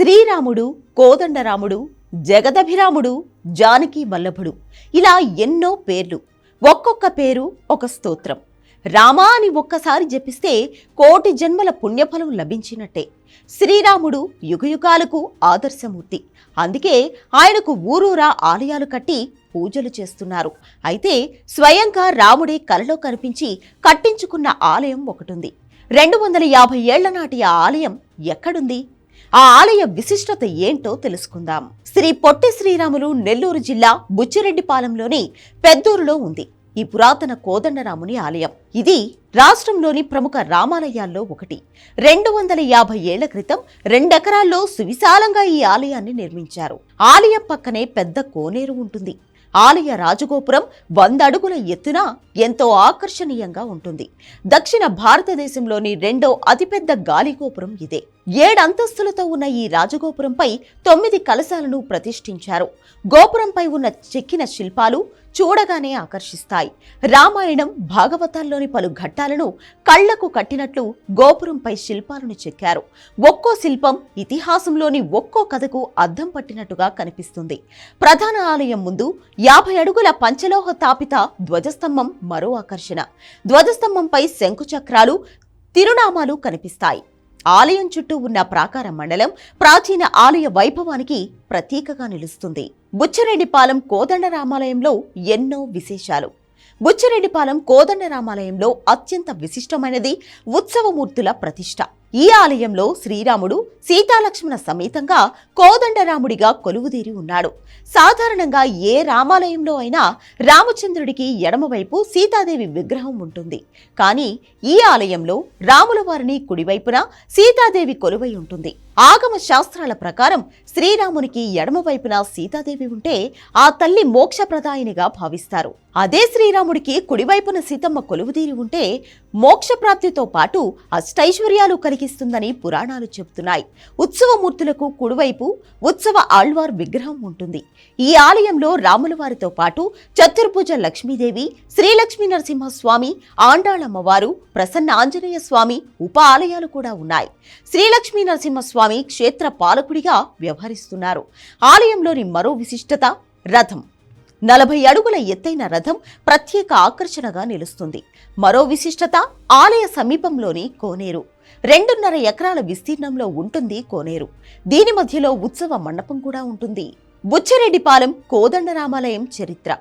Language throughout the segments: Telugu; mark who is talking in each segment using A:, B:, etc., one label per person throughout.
A: శ్రీరాముడు కోదండరాముడు జగదభిరాముడు జానకి వల్లభుడు. ఇలా ఎన్నో పేర్లు. ఒక్కొక్క పేరు ఒక స్తోత్రం. రామా అని ఒక్కసారి జపిస్తే కోటి జన్మల పుణ్యఫలం లభించినట్టే. శ్రీరాముడు యుగయుగాలకు ఆదర్శమూర్తి. అందుకే ఆయనకు ఊరూరా ఆలయాలు కట్టి పూజలు చేస్తున్నారు. అయితే స్వయంగా రాముడే కలలో కనిపించి కట్టించుకున్న ఆలయం ఒకటుంది. రెండు వందల యాభై ఏళ్ళ నాటి ఆ ఆలయం ఎక్కడుంది? ఆ ఆలయ విశిష్టత ఏంటో తెలుసుకుందాం. శ్రీ పొట్టి శ్రీరాములు నెల్లూరు జిల్లా బుచ్చిరెడ్డిపాలెంలోని పెద్దూరులో ఉంది. ఈ పురాతన కోదండరాముని ఆలయం. ఇది రాష్ట్రంలోని ప్రముఖ రామాలయాల్లో ఒకటి. రెండు వందల యాభై ఏళ్ళ క్రితం రెండెకరాల్లో సువిశాలంగా ఈ ఆలయాన్ని నిర్మించారు. ఆలయం పక్కనే పెద్ద కోనేరు ఉంటుంది. ఆలయ రాజగోపురం వంద అడుగుల ఎత్తున ఎంతో ఆకర్షణీయంగా ఉంటుంది. దక్షిణ భారతదేశంలోని రెండో అతిపెద్ద గాలిగోపురం ఇదే. ఏడంతస్తులతో ఉన్న ఈ రాజగోపురంపై తొమ్మిది కలశాలను ప్రతిష్ఠించారు. గోపురంపై ఉన్న చెక్కిన శిల్పాలు చూడగానే ఆకర్షిస్తాయి. రామాయణం భాగవతాల్లోని పలు ఘట్టాలను కళ్ళకు కట్టినట్లు గోపురంపై శిల్పాలను చెక్కారు. ఒక్కో శిల్పం ఇతిహాసంలోని ఒక్కో కథకు అద్దం పట్టినట్టుగా కనిపిస్తుంది. ప్రధాన ఆలయం ముందు యాభై అడుగుల పంచలోహ తాపిత ధ్వజస్తంభం మరో ఆకర్షణ. ధ్వజస్తంభంపై శంకుచక్రాలు తిరునామాలు కనిపిస్తాయి. ఆలయం చుట్టూ ఉన్న ప్రాకార మండలం ప్రాచీన ఆలయ వైభవానికి ప్రతీకగా నిలుస్తుంది. బుచ్చిరెడ్డిపాలెం కోదండ రామాలయంలో ఎన్నో విశేషాలు. బుచ్చిరెడ్డిపాలెం కోదండ రామాలయంలో అత్యంత విశిష్టమైనది ఉత్సవమూర్తుల ప్రతిష్ట. ఈ ఆలయంలో శ్రీరాముడు సీతాలక్ష్మణ సమేతంగా కోదండరాముడిగా కొలువుదీరి ఉన్నాడు. సాధారణంగా ఏ రామాలయంలో అయినా రామచంద్రుడికి ఎడమవైపు సీతాదేవి విగ్రహం ఉంటుంది. కానీ ఈ ఆలయంలో రాముల వారిని కుడివైపున సీతాదేవి కొలువై ఉంటుంది. ఆగమ శాస్త్రాల ప్రకారం శ్రీరామునికి ఎడమవైపున సీతాదేవి ఉంటే ఆ తల్లి మోక్షప్రదాయినిగా భావిస్తారు. అదే శ్రీరాముడికి కుడివైపున సీతమ్మ కొలువుదీరి ఉంటే మోక్షప్రాప్తితో పాటు అష్టైశ్వర్యాలు కలిగి కలిగిస్తుందని పురాణాలు చెబుతున్నాయి. ఉత్సవమూర్తులకు కుడివైపు ఉత్సవ ఆళ్వార్ విగ్రహం ఉంటుంది. ఈ ఆలయంలో రాముల వారితో పాటు చతుర్భుజ లక్ష్మీదేవి శ్రీలక్ష్మీ నరసింహస్వామి ఆండాళమ్మవారు ప్రసన్న ఆంజనేయ స్వామి ఉప ఆలయాలు కూడా ఉన్నాయి. శ్రీలక్ష్మీ నరసింహస్వామి క్షేత్ర పాలకుడిగా వ్యవహరిస్తున్నారు. ఆలయంలోని మరో విశిష్టత రథం. నలభై అడుగుల ఎత్తైన రథం ప్రత్యేక ఆకర్షణగా నిలుస్తుంది. మరో విశిష్టత ఆలయ సమీపంలోని కోనేరు. రెండున్నర ఎకరాల విస్తీర్ణంలో ఉంటుంది కోనేరు. దీని మధ్యలో ఉత్సవ మండపం కూడా ఉంటుంది. బుచ్చరెడ్డిపాలెం కోదండరామాలయం చరిత్ర.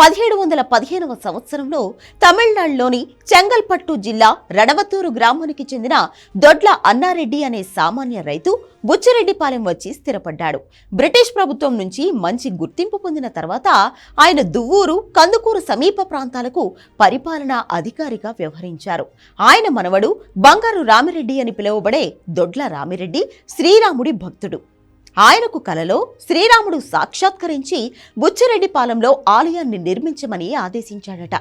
A: పదిహేడు వందల పదిహేనవ సంవత్సరంలో తమిళనాడులోని చెంగల్పట్టు జిల్లా రణవతూరు గ్రామానికి చెందిన దొడ్ల అన్నారెడ్డి అనే సామాన్య రైతు బుచ్చిరెడ్డిపాలెం వచ్చి స్థిరపడ్డాడు. బ్రిటిష్ ప్రభుత్వం నుంచి మంచి గుర్తింపు పొందిన తర్వాత ఆయన దువ్వూరు కందుకూరు సమీప ప్రాంతాలకు పరిపాలనా అధికారిగా వ్యవహరించారు. ఆయన మనవడు బంగారు రామిరెడ్డి అని పిలువబడే దొడ్ల రామిరెడ్డి శ్రీరాముడి భక్తుడు. ఆయనకు కలలో శ్రీరాముడు సాక్షాత్కరించి బుచ్చిరెడ్డిపాలెంలో ఆలయాన్ని నిర్మించమని ఆదేశించాడట.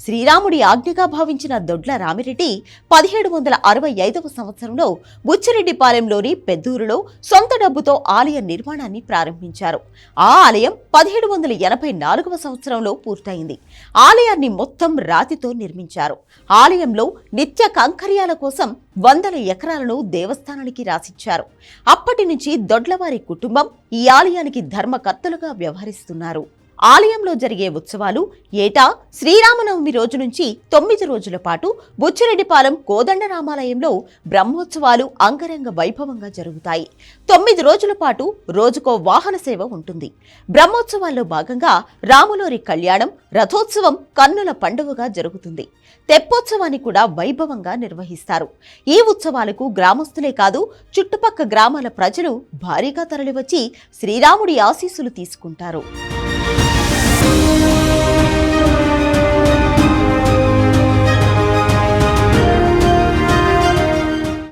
A: శ్రీరాముడి ఆజ్ఞగా భావించిన దొడ్ల రామిరెడ్డి పదిహేడు వందల అరవై ఐదవ సంవత్సరంలో బుచ్చిరెడ్డిపాలెంలోని పెద్దూరులో సొంత డబ్బుతో ఆలయ నిర్మాణాన్ని ప్రారంభించారు. ఆ ఆలయం పదిహేడు వందల ఎనభై నాలుగవ సంవత్సరంలో పూర్తయింది. ఆలయాన్ని మొత్తం రాతితో నిర్మించారు. ఆలయంలో నిత్య కంకర్యాల కోసం వందల ఎకరాలను దేవస్థానానికి రాసిచ్చారు. అప్పటి నుంచి దొడ్లవారి కుటుంబం ఈ ఆలయానికి ధర్మకర్తలుగా వ్యవహరిస్తున్నారు. ఆలయంలో జరిగే ఉత్సవాలు ఏటా శ్రీరామనవమి రోజు నుంచి తొమ్మిది రోజుల పాటు బుచ్చిరెడ్డిపాలెం కోదండరామాలయంలో బ్రహ్మోత్సవాలు అంగరంగ వైభవంగా జరుగుతాయి. తొమ్మిది రోజుల పాటు రోజుకో వాహన సేవ ఉంటుంది. బ్రహ్మోత్సవాల్లో భాగంగా రాములోరి కళ్యాణం రథోత్సవం కన్నుల పండుగగా జరుగుతుంది. తెప్పోత్సవాన్ని కూడా వైభవంగా నిర్వహిస్తారు. ఈ ఉత్సవాలకు గ్రామస్తులే కాదు చుట్టుపక్క గ్రామాల ప్రజలు భారీగా తరలివచ్చి శ్రీరాముడి ఆశీస్సులు తీసుకుంటారు. 啊！